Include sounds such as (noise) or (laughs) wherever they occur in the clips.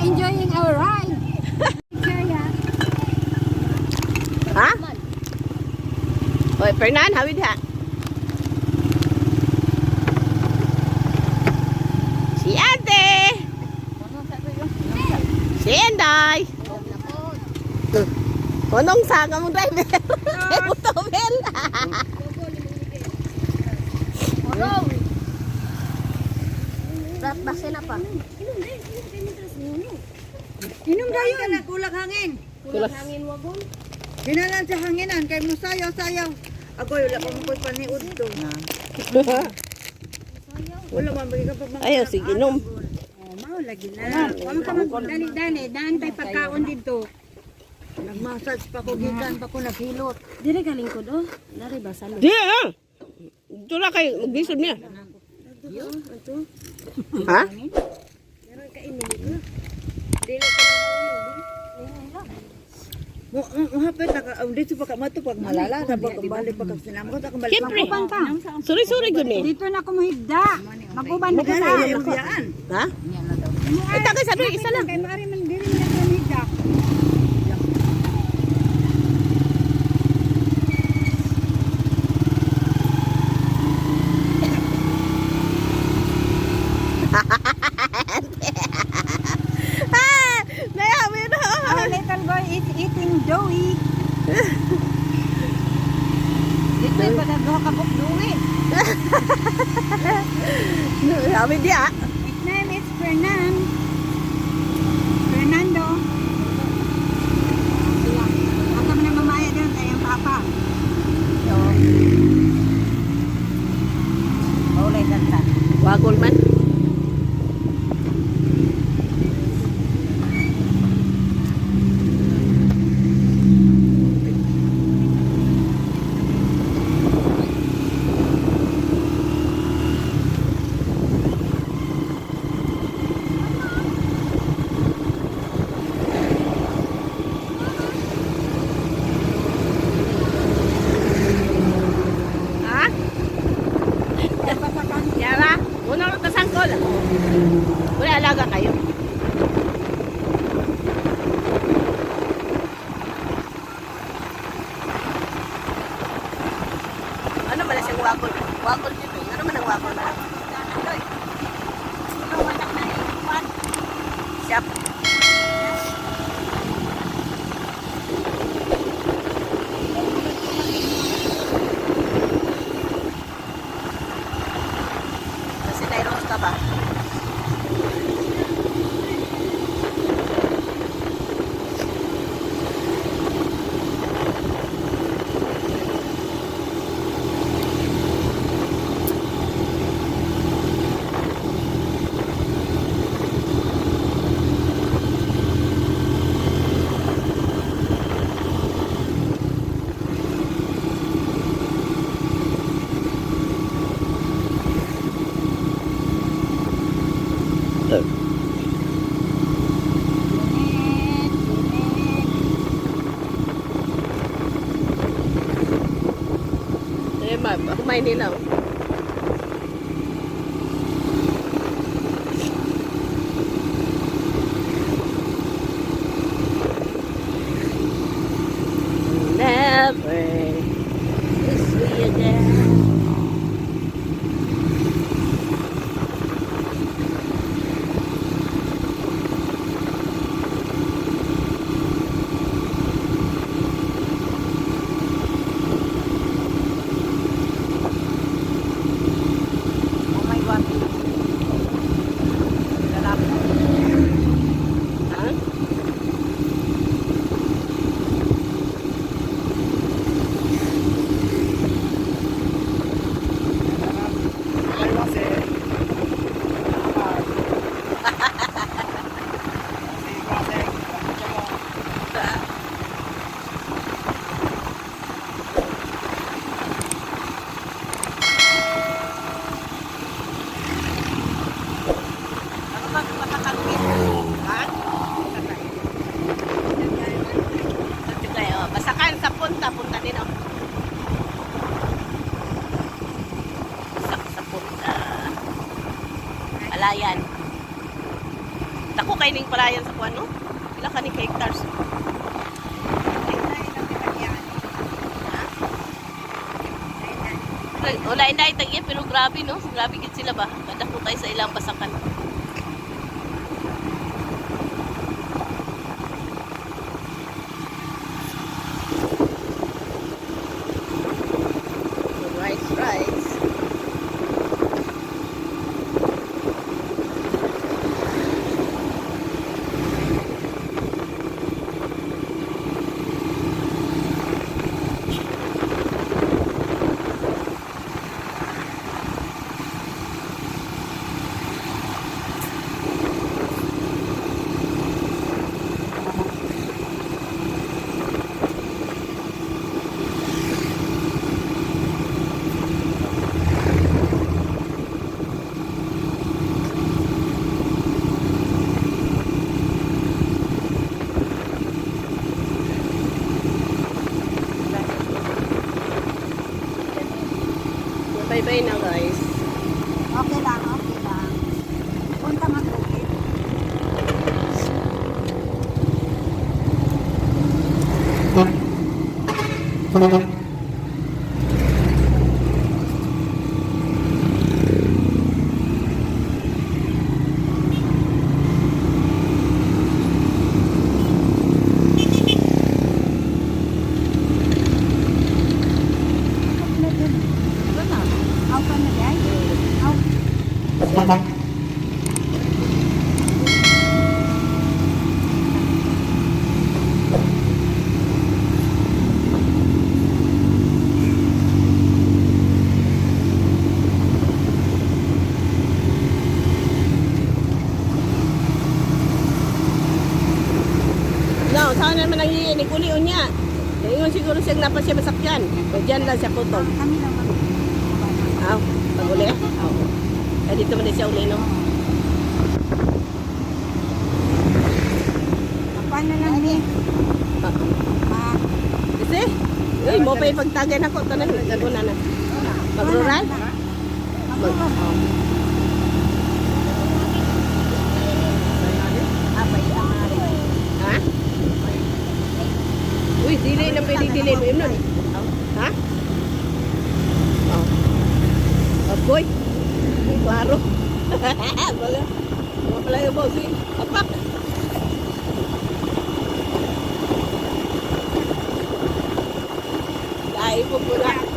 We're enjoying our ride. Kaya. Ha? Oy, Fernan, hawid ha. Si Ate. Si Enday. Kunong sa nga mo driver. (laughs) Utobel. Base na pa. Inom dayon ka na kulag hangin. Kulas. Ginalan sa hanginan kay mo sayaw-sayaw. Ako wala ko mo pa ni udto. Wala man bagi ka pa mga Ayaw, sige, nom. Oh, mao lagi na. Wala ka man dali dali naantay pagkaon dito. Nag-massage pa ko gikan pa ko naghilot. Dire galing ko do. Dari ba sa Di ah. Ito na kayo, mag-disod niya. Ha? Mo mo hapit na ka dito pa ka mato pag malala na pag balik pa ka sinamot ako balik. Siyempre. Sorry-sorry gud ni. Dito na ko mahigda. Maguban na yung biyaan. Ha? Ay, tagay sa doy, isa lang. Kay maari man diri na ka mahigda. Ah! Nayabi na. Our little boy is eating doughy. Dito pa na do ka buk doughy. Nayabi dia. His name is Fernan. Fernando. Ako man ang mamaya doon kay ang papa. So, Maulay ganda. Wagol man. Ha? Yara, unang tasangkol. Wala alaga kayo. Ano ba siyang wakol? Wakol dito. Ano man ang wakol na? Doy. Ano man ang naiwan? Siyap. Kasi nairos ka ba? Eh, ma, kumain nila. oh. Never is we again. Oh my God. Ha? Ano ba matatagpin? Ha? Ito kayo. Basta kan sa punta, punta din ako. ning palayan sa kuano. Pila ka ni hectares. Wala na itagya pero grabe no. Grabe gid sila ba. Kadako kay sa ilang basakan. Siyang napa siya masakyan. O dyan lang siya kutob. Kami lang mag Aw, pag uli? Aw. Eh, dito man siya uli, no? Paano lang ni? Ah. Ah, Kasi, uy, mo pa ipagtagay na ko. Tanan, gano'n na na. Mag-rural? Mag Mag-rural. Ha? Na pwede dili mo yun nun. Ha? Oh. Apoy. Klaro. Mga, mga pala yung boss. eh. Apak. Dahil po muna. Expert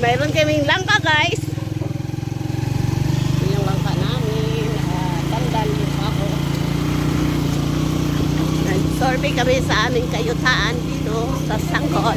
Mayroon kaming langka guys. Yung langka namin. Nakatandaan yung ako. Nag-survey kami sa aming kayutaan dito sa Sanggol.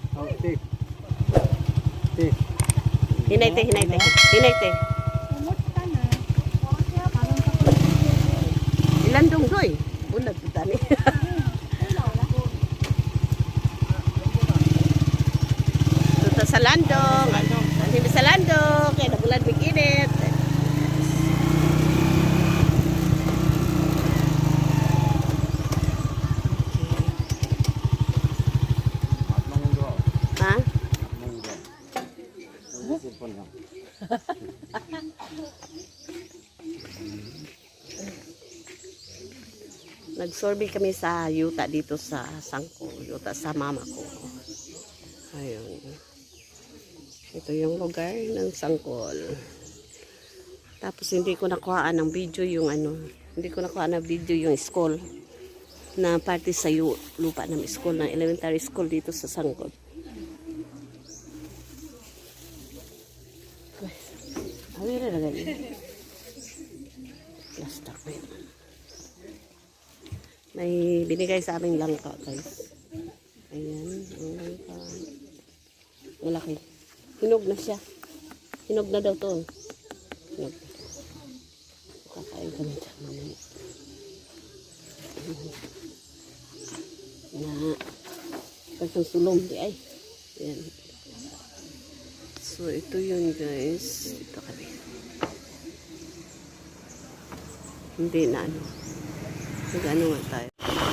Hinay te, hinay te. Hinay te. Ilan dong doy? Bulag po tani. (laughs) Tuto sa landong. Hindi sa landong. Kaya nabulan bikinit. Ha? Nag-survey kami sa yuta dito sa Sangko. Yuta sa mama ko. Ayun. Ito yung lugar ng Sangkol. Tapos hindi ko nakuhaan ng video yung ano. Hindi ko nakuha ng video yung school. Na parte sa yu- lupa ng school, ng elementary school dito sa Sangkol. Awira na ganyan. Plastic pa yun. May binigay sa aming langka, guys. Ayan, ang langka. Malaki. Hinog na siya. Hinog na daw to. Hinog. Kakain kami dyan. mamaya. Na. Pagkang sulong di ay. Ayan. So, ito yun guys. Ito kami. Hindi na ano. 我感觉你会呆。